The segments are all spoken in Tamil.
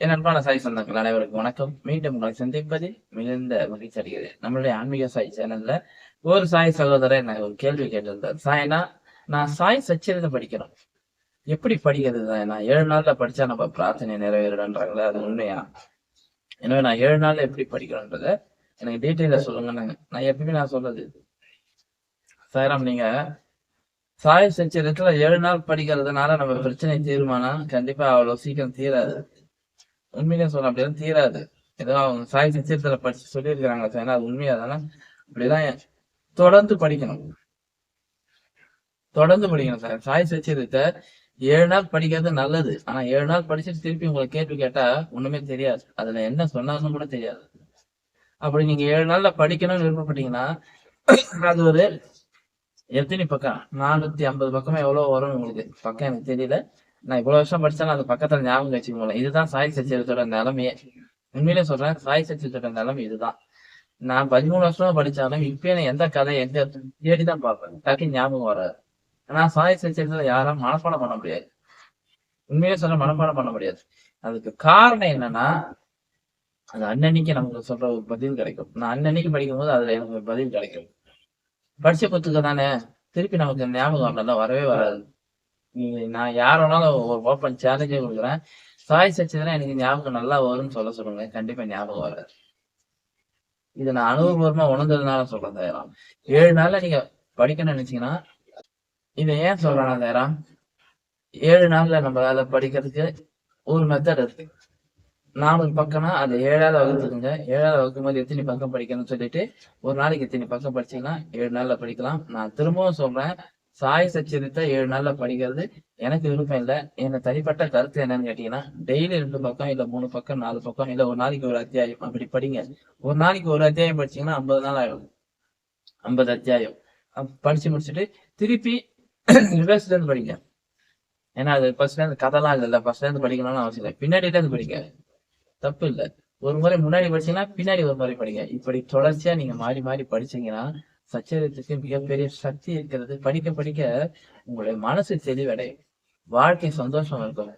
என் அன்பான சாய் சொந்தங்கள் அனைவருக்கும் வணக்கம். மீண்டும் உங்களை சந்திப்பது மிகுந்த மகிழ்ச்சி அடைகிறது நம்மளுடைய ஆன்மீக சாய் சேனல்ல ஒரு சாய் சகோதரர் எனக்கு ஒரு கேள்வி கேட்டிருந்தார். சாய்னா நான் சாய் சச்சரிதம் படிக்கிறோம். எப்படி படிக்கிறது சாய்னா? ஏழு நாள்ல படிச்சா நம்ம பிரார்த்தனை நிறைவேறன்றாங்களே அது உண்மையா? எனவே நான் ஏழு நாள்ல எப்படி படிக்கிறோன்றத எனக்கு டீட்டெயில சொல்லுங்க. நான் எப்பயுமே நான் சொல்றது சாயராம் நீங்க சாய் சச்சரித்துல ஏழு நாள் படிக்கிறதுனால நம்ம பிரச்சனை தீருமானா? கண்டிப்பா அவ்வளவு சீக்கிரம் தீராது. உண்மையிலே சொல்ல அப்படியெல்லாம் தீராது. ஏதோ அவங்க சாய் சச்சரித்துல படிச்சு சொல்லியிருக்கிறாங்க சார். அது உண்மையா தானே அப்படிதான் தொடர்ந்து படிக்கணும். தொடர்ந்து படிக்கணும் சார். சாய் சச்சரித்தை ஏழு நாள் படிக்கிறது நல்லது. ஆனா ஏழு நாள் படிச்சுட்டு திருப்பி உங்களை கேள்வி கேட்டா ஒண்ணுமே தெரியாது. அதுல என்ன சொன்னாலும் கூட தெரியாது. அப்படி நீங்க ஏழு நாள்ல படிக்கணும்னு விருப்பப்பட்டீங்கன்னா அது ஒரு எத்தனை பக்கம்? நானூத்தி ஐம்பது பக்கமே எவ்வளவு வரும் உங்களுக்கு. பக்கம் எனக்கு தெரியல. நான் இவ்வளவு வருஷம் படிச்சாலும் அது பக்கத்துல ஞாபகம் வச்சுக்கோங்களேன் இதுதான் சாய் சச்சரித்தோட நிலைமையே. உண்மையிலே சொல்றேன் சாய் சச்சரித்தோட நிலைமை இதுதான். நான் பதிமூணு வருஷமா படிச்சாலும் இப்பயே நான் எந்த கதை எந்த தேடிதான் பார்ப்பேன். டக்கு ஞாபகம் வராது. ஆனா சாய் சச்சரித்தத்தை யாரும் மனப்பாடம் பண்ண முடியாது. உண்மையிலே சொல்ல மனப்பாடம் பண்ண முடியாது. அதுக்கு காரணம் என்னன்னா அது அன்னன்னைக்கு நமக்கு சொல்ற ஒரு பதில் கிடைக்கும். நான் அன்னன்னைக்கு படிக்கும் போது அதுல எனக்கு பதில் கிடைக்கும். படிச்ச புத்துக்க தானே திருப்பி நமக்கு ஞாபகம் வரல வரவே வராது. நான் யார் வேணாலும் ஒரு ஓப்பன் சேலஞ்சே கொடுக்குறேன். சாய் சச்சிதனா எனக்கு ஞாபகம் நல்லா வரும்னு சொல்ல சொல்லுங்க. கண்டிப்பா ஞாபகம் வராது. இதை நான் அனுபவபூர்வமா உணர்ந்ததுனால சொல்றேன் தயாராம். ஏழு நாள்ல நீங்க படிக்கணும்னு நினைச்சீங்கன்னா இதை ஏன் சொல்றேன் தயாராம்? ஏழு நாள்ல நம்ம படிக்கிறதுக்கு ஒரு மெத்தட் இருக்கு. நானூறு பக்கம்னா அது ஏழாவது வகுத்துக்குங்க. ஏழாவது வகுக்கும் போது எத்தனை பக்கம் படிக்கணும்னு சொல்லிட்டு ஒரு நாளைக்கு எத்தனை பக்கம் படிச்சீங்கன்னா ஏழு நாள்ல படிக்கலாம். நான் திரும்பவும் சொல்றேன் சாய் சச்சரித்தா ஏழு நாள்ல படிக்கிறது. எனக்கு விருப்பம் இல்லை. என்ன தனிப்பட்ட கருத்து என்னன்னு கேட்டீங்கன்னா டெய்லி ரெண்டு பக்கம் இல்ல மூணு பக்கம் நாலு பக்கம் இல்ல ஒரு நாளைக்கு ஒரு அத்தியாயம். அப்படி படிங்க. ஒரு நாளைக்கு ஒரு அத்தியாயம் படிச்சீங்கன்னா ஐம்பது நாள் ஆகும் ஐம்பது அத்தியாயம். படிச்சு முடிச்சுட்டு திருப்பி ரிவர்ஸ்ல இருந்து படிங்க. ஏன்னா அது ஃபர்ஸ்ட்ல இருந்து கதைலாம் இல்ல ஃபர்ஸ்ட்ல இருந்து படிக்கணும்னு அவசியம் இல்லை. பின்னாடில இருந்து படிங்க. தப்பு இல்லை. ஒரு முறை முன்னாடி படிச்சீங்கன்னா பின்னாடி ஒரு முறை படிங்க. இப்படி தொடர்ச்சியா நீங்க மாறி மாறி படிச்சீங்கன்னா சச்சரித்துக்கு மிகப்பெரிய சக்தி இருக்கிறது. படிக்க படிக்க உங்களுடைய மனசு தெளிவடையும். வாழ்க்கை சந்தோஷம் இருக்கும்.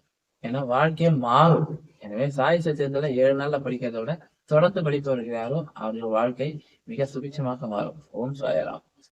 ஏன்னா வாழ்க்கையே மாறும். எனவே சாய் சச்சரித்துல ஏழு நாள்ல படிக்கிறத விட தொடர்ந்து படிப்பவர்கள் யாரும் அவர்கள் வாழ்க்கை மிக சுபிட்சமாக மாறும். ஓம் சாயராம்.